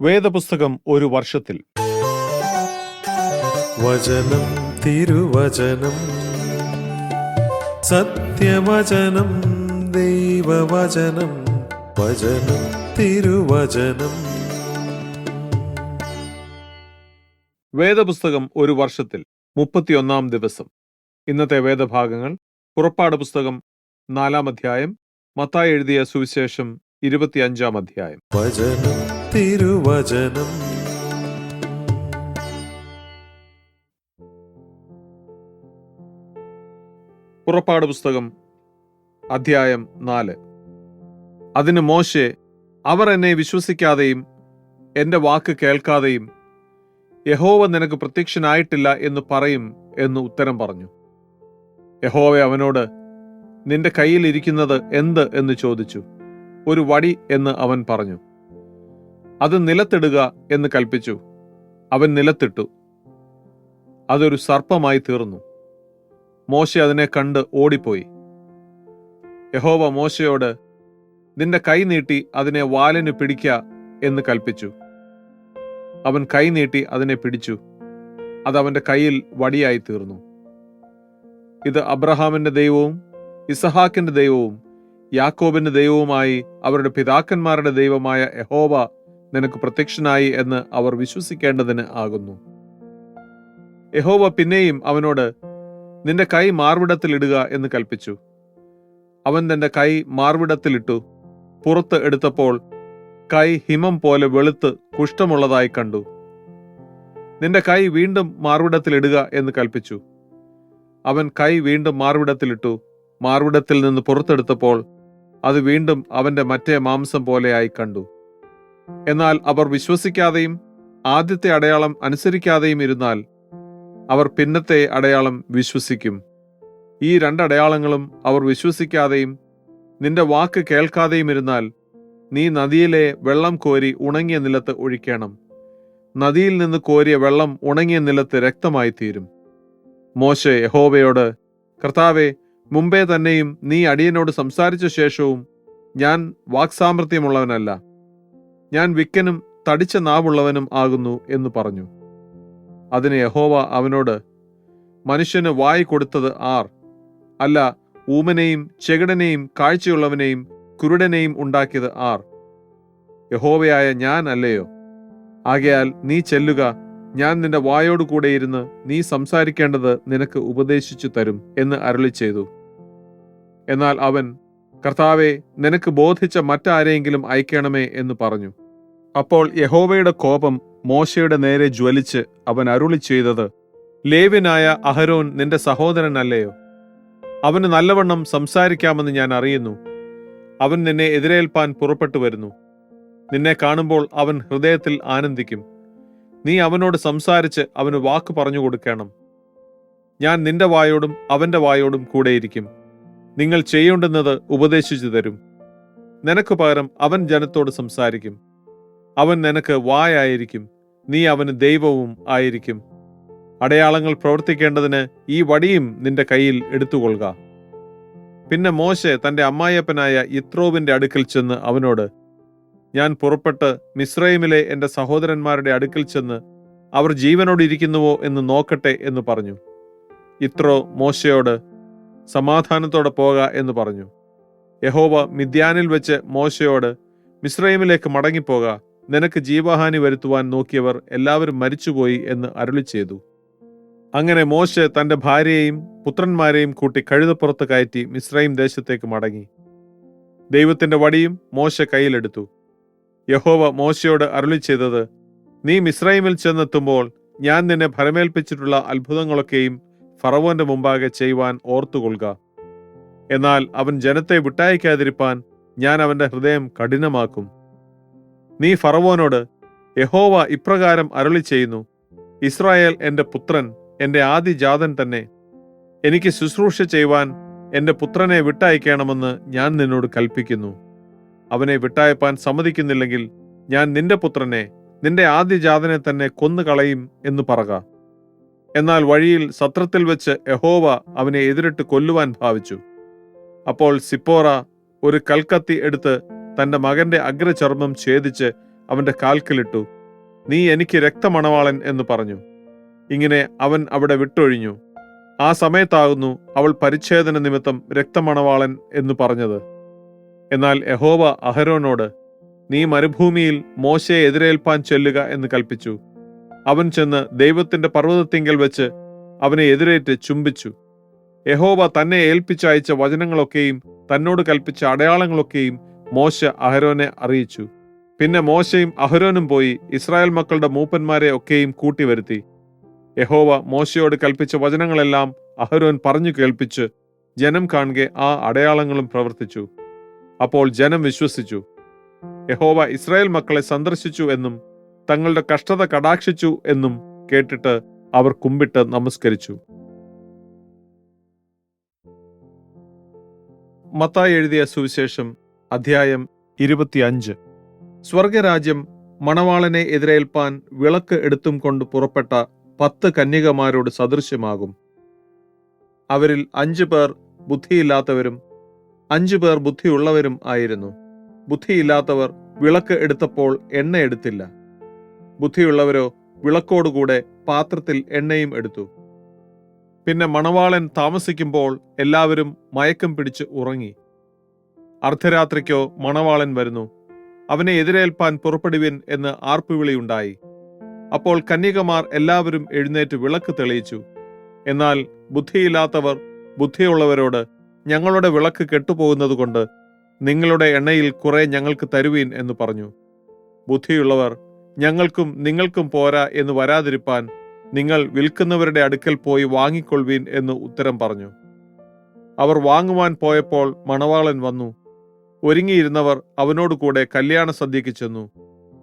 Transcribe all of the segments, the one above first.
വേദപുസ്തകം ഒരു വർഷത്തിൽ. വചനം തിരുവചനം സത്യവചനം ദൈവവചനം വചനം തിരുവചനം. വേദപുസ്തകം ഒരു വർഷത്തിൽ മുപ്പത്തിയൊന്നാം ദിവസം. ഇന്നത്തെ വേദഭാഗങ്ങൾ പുറപ്പാട് പുസ്തകം നാലാം അധ്യായം മത്തായി എഴുതിയ സുവിശേഷം ഇരുപത്തിയഞ്ചാം അധ്യായം. വചനം തിരുവചനം. പുറപ്പാട് പുസ്തകം അധ്യായം നാല്. അതിന് മോശെ അവർ എന്നെ വിശ്വസിക്കാതെയും എന്റെ വാക്ക് കേൾക്കാതെയും യഹോവ നിനക്ക് പ്രത്യക്ഷനായിട്ടില്ല എന്ന് പറയും എന്ന് ഉത്തരം പറഞ്ഞു. യഹോവ അവനോട് നിന്റെ കയ്യിൽ ഇരിക്കുന്നത് എന്ത്? എന്ന് ചോദിച്ചു. ഒരു വടി എന്ന് അവൻ പറഞ്ഞു. അത് നിലത്തിടുക എന്ന് കൽപ്പിച്ചു. അവൻ നിലത്തിട്ടു. അതൊരു സർപ്പമായി തീർന്നു. മോശ അതിനെ കണ്ട് ഓടിപ്പോയി. യഹോവ മോശയോട് നിന്റെ കൈ നീട്ടി അതിനെ വാലിന് പിടിക്ക എന്ന് കൽപ്പിച്ചു. അവൻ കൈ നീട്ടി അതിനെ പിടിച്ചു. അത് അവന്റെ കയ്യിൽ വടിയായി തീർന്നു. ഇത് അബ്രഹാമിന്റെ ദൈവവും ഇസഹാക്കിന്റെ ദൈവവും യാക്കോബിന്റെ ദൈവവുമായി അവരുടെ പിതാക്കന്മാരുടെ ദൈവമായ യഹോവ നിനക്ക് പ്രത്യക്ഷനായി എന്ന് അവർ വിശ്വസിക്കേണ്ടതിന് ആകുന്നു. യഹോവ പിന്നെയും അവനോട് നിന്റെ കൈ മാർവിടത്തിൽ ഇടുക എന്ന് കൽപ്പിച്ചു. അവൻ തന്റെ കൈ മാർവിടത്തിലിട്ടു പുറത്ത് എടുത്തപ്പോൾ കൈ ഹിമം പോലെ വെളുത്ത് കുഷ്ഠമുള്ളതായി കണ്ടു. നിന്റെ കൈ വീണ്ടും മാർവിടത്തിലിടുക എന്ന് കൽപ്പിച്ചു. അവൻ കൈ വീണ്ടും മാർവിടത്തിലിട്ടു മാർവിടത്തിൽ നിന്ന് പുറത്തെടുത്തപ്പോൾ അത് വീണ്ടും അവന്റെ മറ്റേ മാംസം പോലെയായി കണ്ടു. എന്നാൽ അവർ വിശ്വസിക്കാതെയും ആദ്യത്തെ അടയാളം അനുസരിക്കാതെയും ഇരുന്നാൽ അവർ പിന്നത്തെ അടയാളം വിശ്വസിക്കും. ഈ രണ്ടടയാളങ്ങളും അവർ വിശ്വസിക്കാതെയും നിന്റെ വാക്ക് കേൾക്കാതെയും ഇരുന്നാൽ നീ നദിയിലെ വെള്ളം കോരി ഉണങ്ങിയ നിലത്ത് ഒഴിക്കണം. നദിയിൽ നിന്ന് കോരിയ വെള്ളം ഉണങ്ങിയ നിലത്ത് രക്തമായി തീരും മോശെ യഹോവയോട് കർത്താവെ മുമ്പേ തന്നെയും നീ അടിയനോട് സംസാരിച്ച ശേഷവും ഞാൻ വാക്സാമർത്ഥ്യമുള്ളവനല്ല ഞാൻ വിക്കനും തടിച്ച നാവുള്ളവനും ആകുന്നു എന്ന് പറഞ്ഞു. അതിന് യഹോവ അവനോട് മനുഷ്യന് വായി കൊടുത്തത് ആർ. അല്ല ഊമനെയും ചെകിടനെയും കാഴ്ചയുള്ളവനെയും കുരുടനെയും ഉണ്ടാക്കിയത് ആർ. യഹോവയായ ഞാൻ അല്ലയോ? ആകയാൽ നീ ചെല്ലുക ഞാൻ നിന്റെ വായോടുകൂടെ ഇരുന്ന് നീ സംസാരിക്കേണ്ടത് നിനക്ക് ഉപദേശിച്ചു തരും എന്ന് അരുളി ചെയ്തു. എന്നാൽ അവൻ കർത്താവെ നിനക്ക് ബോധിച്ച മറ്റാരെയെങ്കിലും അയക്കണമേ എന്ന് പറഞ്ഞു. അപ്പോൾ യഹോവയുടെ കോപം മോശയുടെ നേരെ ജ്വലിച്ച് അവൻ അരുളി ചെയ്തത് ലേവ്യനായ അഹരോൻ നിന്റെ സഹോദരനല്ലയോ? അവന് നല്ലവണ്ണം സംസാരിക്കാമെന്ന് ഞാൻ അറിയുന്നു. അവൻ നിന്നെ എതിരേൽപ്പാൻ പുറപ്പെട്ടു വരുന്നു. നിന്നെ കാണുമ്പോൾ അവൻ ഹൃദയത്തിൽ ആനന്ദിക്കും. നീ അവനോട് സംസാരിച്ച് അവന് വാക്ക് പറഞ്ഞു കൊടുക്കണം. ഞാൻ നിന്റെ വായോടും അവന്റെ വായോടും കൂടെയിരിക്കും. നിങ്ങൾ ചെയ്യേണ്ടുന്നത് ഉപദേശിച്ചു തരും. നിനക്ക് പകരം അവൻ ജനത്തോട് സംസാരിക്കും. അവൻ നിനക്ക് വായായിരിക്കും. നീ അവന് ദൈവവും ആയിരിക്കും. അടയാളങ്ങൾ പ്രവർത്തിക്കേണ്ടതിന് ഈ വടിയും നിന്റെ കയ്യിൽ എടുത്തുകൊള്ളുക. പിന്നെ മോശെ തന്റെ അമ്മായപ്പനായ ഇത്രോവിന്റെ അടുക്കൽ ചെന്ന് അവനോട് ഞാൻ പുറപ്പെട്ട് മിസ്രൈമിലെ എന്റെ സഹോദരന്മാരുടെ അടുക്കൽ ചെന്ന് അവർ ജീവനോട് ഇരിക്കുന്നുവോ എന്ന് നോക്കട്ടെ എന്ന് പറഞ്ഞു. ഇത്രോ മോശയോട് സമാധാനത്തോടെ പോക എന്ന് പറഞ്ഞു. യഹോവ മിദ്യാനിൽ വെച്ച് മോശയോട് മിസ്രൈമിലേക്ക് മടങ്ങിപ്പോക. നിനക്ക് ജീവഹാനി വരുത്തുവാൻ നോക്കിയവർ എല്ലാവരും മരിച്ചുപോയി എന്ന് അരുളി ചെയ്തു അങ്ങനെ മോശ തന്റെ ഭാര്യയെയും പുത്രന്മാരെയും കൂട്ടി കഴുതപ്പുറത്ത് കയറ്റി മിസ്രൈം ദേശത്തേക്ക് മടങ്ങി. ദൈവത്തിന്റെ വടിയും മോശ കയ്യിലെടുത്തു. യഹോവ മോശയോട് അരുളി ചെയ്തത് നീ മിസ്രൈമിൽ ചെന്നെത്തുമ്പോൾ ഞാൻ നിന്നെ ഭരമേൽപ്പിച്ചിട്ടുള്ള അത്ഭുതങ്ങളൊക്കെയും ഫറവോന്റെ മുമ്പാകെ ചെയ്യുവാൻ ഓർത്തുകൊള്ളുക. എന്നാൽ അവൻ ജനത്തെ വിട്ടയക്കാതിരിപ്പാൻ ഞാൻ അവന്റെ ഹൃദയം കഠിനമാക്കും. നീ ഫറവോനോട് യഹോവ ഇപ്രകാരം അരളി ചെയ്യുന്നു ഇസ്രായേൽ എന്റെ പുത്രൻ എന്റെ ആദിജാതൻ തന്നെ. എനിക്ക് ശുശ്രൂഷ ചെയ്യുവാൻ എന്റെ പുത്രനെ വിട്ടയക്കണമെന്ന് ഞാൻ നിന്നോട് കൽപ്പിക്കുന്നു അവനെ വിട്ടയപ്പാൻ സമ്മതിക്കുന്നില്ലെങ്കിൽ ഞാൻ നിന്റെ പുത്രനെ നിന്റെ ആദ്യജാതനെ തന്നെ കൊന്നുകളയും എന്ന് പറക. എന്നാൽ വഴിയിൽ സത്രത്തിൽ വെച്ച് യഹോവ അവനെ എതിരിട്ട് കൊല്ലുവാൻ ഭാവിച്ചു. അപ്പോൾ സിപ്പോറ ഒരു കൽക്കത്തി എടുത്ത് തന്റെ മകന്റെ അഗ്രചർമ്മം ഛേദിച്ച് അവന്റെ കാൽക്കലിട്ടു. നീ എനിക്ക് രക്തമണവാളൻ എന്ന് പറഞ്ഞു. ഇങ്ങനെ അവൻ അവിടെ വിട്ടൊഴിഞ്ഞു. ആ സമയത്താകുന്നു അവൾ പരിച്ഛേദന നിമിത്തം രക്തമണവാളൻ എന്ന് പറഞ്ഞത്. എന്നാൽ യഹോവ അഹരോനോട് നീ മരുഭൂമിയിൽ മോശയെ എതിരേൽപ്പാൻ ചെല്ലുക എന്ന് കൽപ്പിച്ചു അവൻ ചെന്ന് ദൈവത്തിന്റെ പർവതത്തിങ്കൽ വെച്ച് അവനെ എതിരേറ്റ് ചുംബിച്ചു. യഹോവ തന്നെ ഏൽപ്പിച്ചയച്ച വചനങ്ങളൊക്കെയും തന്നോട് കൽപ്പിച്ച അടയാളങ്ങളൊക്കെയും മോശ അഹരോനെ അറിയിച്ചു. പിന്നെ മോശയും അഹരോനും പോയി ഇസ്രായേൽ മക്കളുടെ മൂപ്പന്മാരെ ഒക്കെയും കൂട്ടിവരുത്തി യഹോവ മോശയോട് കൽപ്പിച്ച വചനങ്ങളെല്ലാം അഹരോൻ പറഞ്ഞു കേൾപ്പിച്ച് ജനം കാണുകെ ആ അടയാളങ്ങളും പ്രവർത്തിച്ചു. അപ്പോൾ ജനം വിശ്വസിച്ചു. യഹോവ ഇസ്രായേൽ മക്കളെ സന്ദർശിച്ചു എന്നും തങ്ങളുടെ കഷ്ടത കടാക്ഷിച്ചു എന്നും കേട്ടിട്ട് അവർ കുമ്പിട്ട് നമസ്കരിച്ചു. മത്തായി എഴുതിയ സുവിശേഷം അധ്യായം ഇരുപത്തിയഞ്ച്. സ്വർഗരാജ്യം മണവാളനെ എതിരേൽപ്പാൻ വിളക്ക് എടുത്തും കൊണ്ട് പുറപ്പെട്ട പത്ത് കന്യകമാരോട് സദൃശ്യമാകും. അവരിൽ അഞ്ചു പേർ ബുദ്ധിയില്ലാത്തവരും അഞ്ചു പേർ ബുദ്ധിയുള്ളവരും ആയിരുന്നു. ബുദ്ധിയില്ലാത്തവർ വിളക്ക് എടുത്തപ്പോൾ എണ്ണ എടുത്തില്ല. ബുദ്ധിയുള്ളവരോ വിളക്കോടുകൂടെ പാത്രത്തിൽ എണ്ണയും എടുത്തു. പിന്നെ മണവാളൻ താമസിക്കുമ്പോൾ എല്ലാവരും മയക്കം പിടിച്ച് ഉറങ്ങി. അർദ്ധരാത്രിക്കോ മണവാളൻ വരുന്നു. അവനെ എതിരേൽപ്പാൻ പുറപ്പെടുവിൻ എന്ന് ആർപ്പുവിളിയുണ്ടായി. അപ്പോൾ കന്യകമാർ എല്ലാവരും എഴുന്നേറ്റ് വിളക്ക് തെളിയിച്ചു. എന്നാൽ ബുദ്ധിയില്ലാത്തവർ ബുദ്ധിയുള്ളവരോട് ഞങ്ങളുടെ വിളക്ക് കെട്ടുപോകുന്നതുകൊണ്ട് നിങ്ങളുടെ എണ്ണയിൽ കുറെ ഞങ്ങൾക്ക് തരുവീൻ എന്ന് പറഞ്ഞു. ബുദ്ധിയുള്ളവർ ഞങ്ങൾക്കും നിങ്ങൾക്കും പോരാ എന്ന് വരാതിരിപ്പാൻ നിങ്ങൾ വിൽക്കുന്നവരുടെ അടുക്കൽ പോയി വാങ്ങിക്കൊള്ളുവീൻ എന്ന് ഉത്തരം പറഞ്ഞു. അവർ വാങ്ങുവാൻ പോയപ്പോൾ മണവാളൻ വന്നു. ഒരുങ്ങിയിരുന്നവർ അവനോട് കൂടെ കല്യാണ സദ്യക്ക് ചെന്നു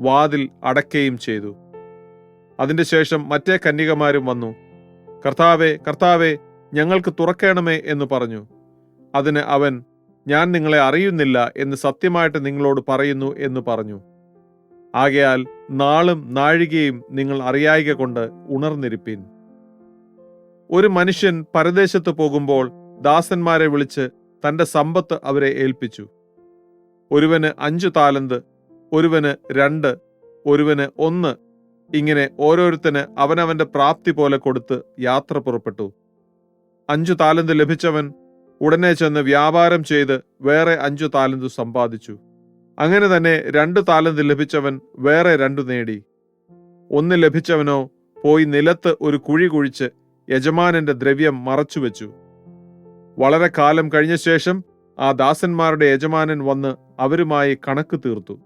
വാതിൽ അടയ്ക്കുകയും ചെയ്തു. അതിന്റെ ശേഷം മറ്റേ കന്യകമാരും വന്നു കർത്താവെ കർത്താവെ ഞങ്ങൾക്ക് തുറക്കണമേ എന്ന് പറഞ്ഞു. അതിന് അവൻ ഞാൻ നിങ്ങളെ അറിയുന്നില്ല എന്ന് സത്യമായിട്ട് നിങ്ങളോട് പറയുന്നു എന്ന് പറഞ്ഞു. ആകയാൽ നാളും നാഴികയും നിങ്ങൾ അറിയായിക കൊണ്ട് ഉണർന്നിരിപ്പിൻ. ഒരു മനുഷ്യൻ പരദേശത്ത് പോകുമ്പോൾ ദാസന്മാരെ വിളിച്ച് തന്റെ സമ്പത്ത് അവരെ ഏൽപ്പിച്ചു. ഒരുവന് അഞ്ചു താലന്ത് ഒരുവന് രണ്ട് ഒരുവന് ഒന്ന് ഇങ്ങനെ ഓരോരുത്തന് അവനവന്റെ പ്രാപ്തി പോലെ കൊടുത്ത് യാത്ര പുറപ്പെട്ടു. അഞ്ചു താലന്ത് ലഭിച്ചവൻ ഉടനെ ചെന്ന് വ്യാപാരം ചെയ്ത് വേറെ അഞ്ചു താലന്തു സമ്പാദിച്ചു. അങ്ങനെ തന്നെ രണ്ട് താലന്ത് ലഭിച്ചവൻ വേറെ രണ്ടു നേടി. ഒന്ന് ലഭിച്ചവനോ പോയി നിലത്ത് ഒരു കുഴി കുഴിച്ച് യജമാനന്റെ ദ്രവ്യം മറച്ചുവെച്ചു. വളരെ കാലം കഴിഞ്ഞ ശേഷം ആ ദാസന്മാരുടെ യജമാനൻ വന്ന് അവരുമായി കണക്ക് തീർത്തു.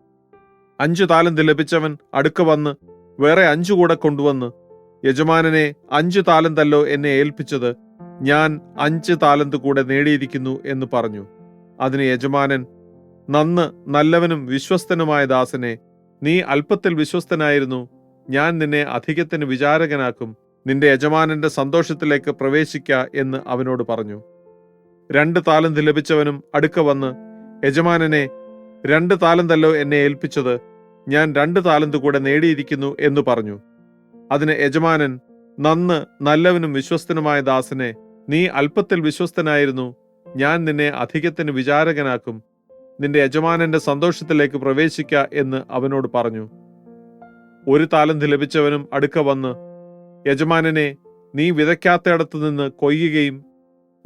അഞ്ചു താലന്ത് ലഭിച്ചവൻ അടുക്ക വന്ന് വേറെ അഞ്ചു കൂടെ കൊണ്ടുവന്ന് യജമാനനെ അഞ്ചു താലന്തല്ലോ എന്നെ ഏൽപ്പിച്ചത് ഞാൻ അഞ്ച് താലന്ത് കൂടെ നേടിയിരിക്കുന്നു എന്ന് പറഞ്ഞു. അതിന് യജമാനൻ നന്ന് നല്ലവനും വിശ്വസ്തനുമായ ദാസനെ നീ അല്പത്തിൽ വിശ്വസ്തനായിരുന്നു. ഞാൻ നിന്നെ അധികത്തിന് വിചാരകനാക്കും. നിന്റെ യജമാനന്റെ സന്തോഷത്തിലേക്ക് പ്രവേശിക്ക എന്ന് അവനോട് പറഞ്ഞു. രണ്ട് താലന്ത് ലഭിച്ചവനും അടുക്ക വന്ന് യജമാനനെ രണ്ട് താലന്തല്ലോ എന്നെ ഏൽപ്പിച്ചത്. ഞാൻ രണ്ട് താലന്ത് കൂടെ നേടിയിരിക്കുന്നു എന്ന് പറഞ്ഞു. അതിന് യജമാനൻ നന്ന് നല്ലവനും വിശ്വസ്തനുമായ ദാസനെ നീ അല്പത്തിൽ വിശ്വസ്തനായിരുന്നു. ഞാൻ നിന്നെ അധികത്തിന് വിചാരകനാക്കും. നിന്റെ യജമാനന്റെ സന്തോഷത്തിലേക്ക് പ്രവേശിക്ക എന്ന് അവനോട് പറഞ്ഞു. ഒരു താലന്ത് ലഭിച്ചവനും അടുക്ക വന്ന് യജമാനനെ നീ വിതയ്ക്കാത്തയിടത്തു നിന്ന് കൊയ്യുകയും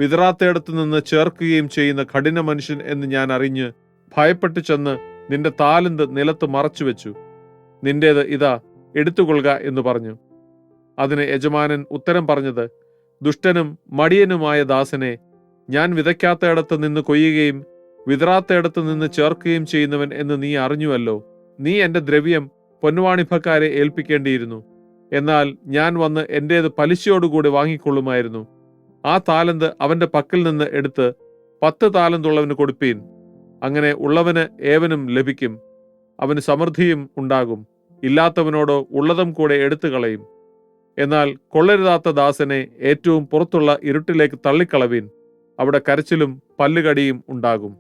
വിതറാത്തയിടത്തു നിന്ന് ചേർക്കുകയും ചെയ്യുന്ന കഠിന മനുഷ്യൻ എന്ന് ഞാൻ അറിഞ്ഞ് ഭയപ്പെട്ടു ചെന്ന് നിന്റെ താലന്ത് നിലത്ത് മറച്ചു വെച്ചു നിന്റേത് ഇതാ എടുത്തുകൊള്ളുക എന്ന് പറഞ്ഞു. അതിന് യജമാനൻ ഉത്തരം പറഞ്ഞത് ദുഷ്ടനും മടിയനുമായ ദാസനെ ഞാൻ വിതയ്ക്കാത്തയിടത്ത് നിന്ന് കൊയ്യുകയും വിതറാത്തയിടത്ത് നിന്ന് ചേർക്കുകയും ചെയ്യുന്നവൻ എന്ന് നീ അറിഞ്ഞുവല്ലോ. നീ എന്റെ ദ്രവ്യം പൊന്നുവാണിഭക്കാരെ ഏൽപ്പിക്കേണ്ടിയിരുന്നു. എന്നാൽ ഞാൻ വന്ന് എന്റേത് പലിശയോടുകൂടി വാങ്ങിക്കൊള്ളുമായിരുന്നു. ആ താലന്ത് അവന്റെ പക്കൽ നിന്ന് എടുത്ത് പത്ത് താലന്തുള്ളവന് കൊടുപ്പീൻ. അങ്ങനെ ഉള്ളവന് ഏവനും ലഭിക്കും അവന് സമൃദ്ധിയും ഉണ്ടാകും. ഇല്ലാത്തവനോടോ ഉള്ളതും കൂടെ എടുത്തു കളയും എന്നാൽ കൊള്ളരുതാത്ത ദാസനെ ഏറ്റവും പുറത്തുള്ള ഇരുട്ടിലേക്ക് തള്ളിക്കളവീൻ. അവിടെ കരച്ചിലും പല്ലുകടിയും ഉണ്ടാകും.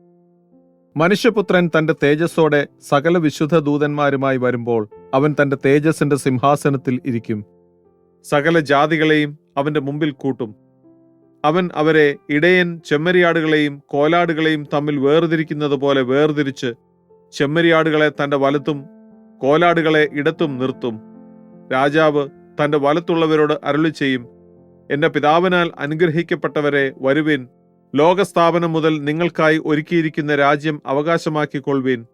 മനുഷ്യപുത്രൻ തന്റെ തേജസ്സോടെ സകല വിശുദ്ധ ദൂതന്മാരുമായി വരുമ്പോൾ അവൻ തന്റെ തേജസ്സിന്റെ സിംഹാസനത്തിൽ ഇരിക്കും. സകല ജാതികളെയും അവന്റെ മുമ്പിൽ കൂട്ടും. അവൻ അവരെ ഇടയൻ ചെമ്മരിയാടുകളെയും കോലാടുകളെയും തമ്മിൽ വേർതിരിക്കുന്നത് പോലെ വേർതിരിച്ച് ചെമ്മരിയാടുകളെ തന്റെ വലത്തും കോലാടുകളെ ഇടത്തും നിർത്തും. രാജാവ് തന്റെ വലത്തുള്ളവരോട് അരുളി ചെയ്യും എന്റെ പിതാവിനാൽ അനുഗ്രഹിക്കപ്പെട്ടവരെ വരുവിൻ. ലോകസ്ഥാപനം മുതൽ നിങ്ങൾക്കായി ഒരുക്കിയിരിക്കുന്ന രാജ്യം അവകാശമാക്കിക്കൊള്ളുവിൻ.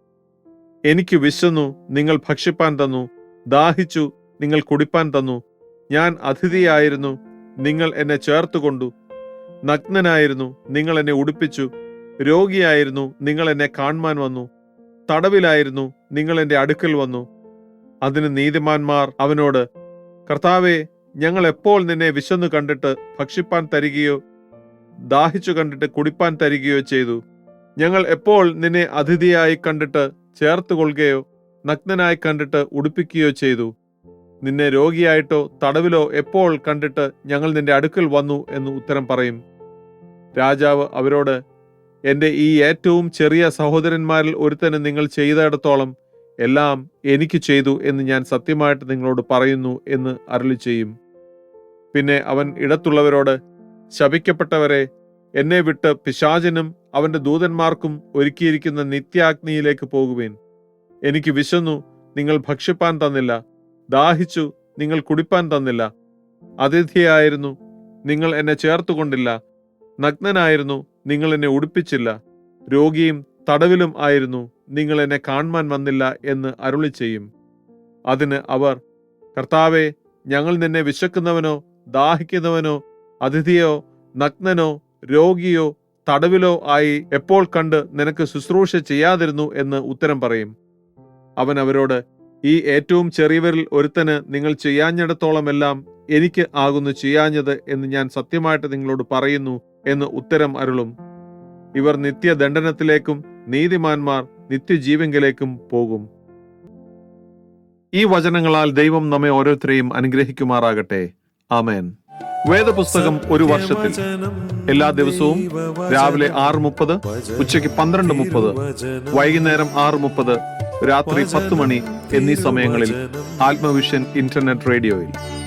എനിക്ക് വിശന്നു നിങ്ങൾ ഭക്ഷിപ്പാൻ തന്നു. ദാഹിച്ചു നിങ്ങൾ കുടിപ്പാൻ തന്നു. ഞാൻ അതിഥിയായിരുന്നു നിങ്ങൾ എന്നെ ചേർത്തുകൊണ്ടു. നഗ്നനായിരുന്നു നിങ്ങൾ എന്നെ ഉടുപ്പിച്ചു. രോഗിയായിരുന്നു നിങ്ങൾ എന്നെ കാണുവാൻ വന്നു. തടവിലായിരുന്നു നിങ്ങൾ എന്റെ അടുക്കൽ വന്നു. അതിന് നീതിമാന്മാർ അവനോട് കർത്താവെ ഞങ്ങൾ എപ്പോൾ നിന്നെ വിശന്നു കണ്ടിട്ട് ഭക്ഷിപ്പാൻ തരികയോ ദാഹിച്ചു കണ്ടിട്ട് കുടിപ്പാൻ തരികയോ ചെയ്തു? ഞങ്ങൾ എപ്പോൾ നിന്നെ അതിഥിയായി കണ്ടിട്ട് ചേർത്ത് കൊള്ളുകയോ നഗ്നനായി കണ്ടിട്ട് ഉടുപ്പിക്കുകയോ ചെയ്തു? നിന്നെ രോഗിയായിട്ടോ തടവിലോ എപ്പോൾ കണ്ടിട്ട് ഞങ്ങൾ നിന്റെ അടുക്കൽ വന്നു? എന്ന് ഉത്തരം പറയും. രാജാവ് അവരോട് എന്റെ ഈ ഏറ്റവും ചെറിയ സഹോദരന്മാരിൽ ഒരുത്തന് നിങ്ങൾ ചെയ്തിടത്തോളം എല്ലാം എനിക്ക് ചെയ്തു എന്ന് ഞാൻ സത്യമായിട്ട് നിങ്ങളോട് പറയുന്നു എന്ന് അരളി ചെയ്യും. പിന്നെ അവൻ ഇടത്തുള്ളവരോട് ശപിക്കപ്പെട്ടവരെ എന്നെ വിട്ട് പിശാചനും അവന്റെ ദൂതന്മാർക്കും ഒരുക്കിയിരിക്കുന്ന നിത്യാഗ്നിയിലേക്ക് പോകുവേൻ. എനിക്ക് വിശന്നു നിങ്ങൾ ഭക്ഷിപ്പാൻ തന്നില്ല ദാഹിച്ചു നിങ്ങൾ കുടിപ്പാൻ തന്നില്ല. അതിഥിയായിരുന്നു നിങ്ങൾ എന്നെ ചേർത്തുകൊണ്ടില്ല. നഗ്നനായിരുന്നു നിങ്ങൾ എന്നെ ഉടുപ്പിച്ചില്ല. രോഗിയും തടവിലും ആയിരുന്നു നിങ്ങൾ എന്നെ കാണുവാൻ വന്നില്ല എന്ന് അരുളി ചെയ്യും. അതിന് അവർ കർത്താവെ ഞങ്ങൾ നിന്നെ വിശക്കുന്നവനോ ദാഹിക്കുന്നവനോ അതിഥിയോ നഗ്നനോ രോഗിയോ തടവിലോ ആയി എപ്പോൾ കണ്ട് നിനക്ക് ശുശ്രൂഷ ചെയ്യാതിരുന്നു എന്ന് ഉത്തരം പറയും. അവൻ അവരോട് ഈ ഏറ്റവും ചെറിയവരിൽ ഒരുത്തന് നിങ്ങൾ ചെയ്യാഞ്ഞിടത്തോളമെല്ലാം എനിക്ക് ആകുന്നു ചെയ്യാഞ്ഞത് എന്ന് ഞാൻ സത്യമായിട്ട് നിങ്ങളോട് പറയുന്നു എന്ന് ഉത്തരം അരുളും. ഇവർ നിത്യദണ്ഡനത്തിലേക്കും നീതിമാന്മാർ നിത്യജീവങ്കിലേക്കും പോകും. ഈ വചനങ്ങളാൽ ദൈവം നമ്മെ ഓരോരുത്തരെയും അനുഗ്രഹിക്കുമാറാകട്ടെ. ആമേൻ. വേദപുസ്തകം ഒരു വർഷത്തിൽ. എല്ലാ ദിവസവും രാവിലെ ആറ് മുപ്പത് ഉച്ചയ്ക്ക് പന്ത്രണ്ട് മുപ്പത് വൈകുന്നേരം ആറ് മുപ്പത് രാത്രി പത്ത് മണി എന്നീ സമയങ്ങളിൽ ആത്മവിഷൻ ഇന്റർനെറ്റ് റേഡിയോയിൽ.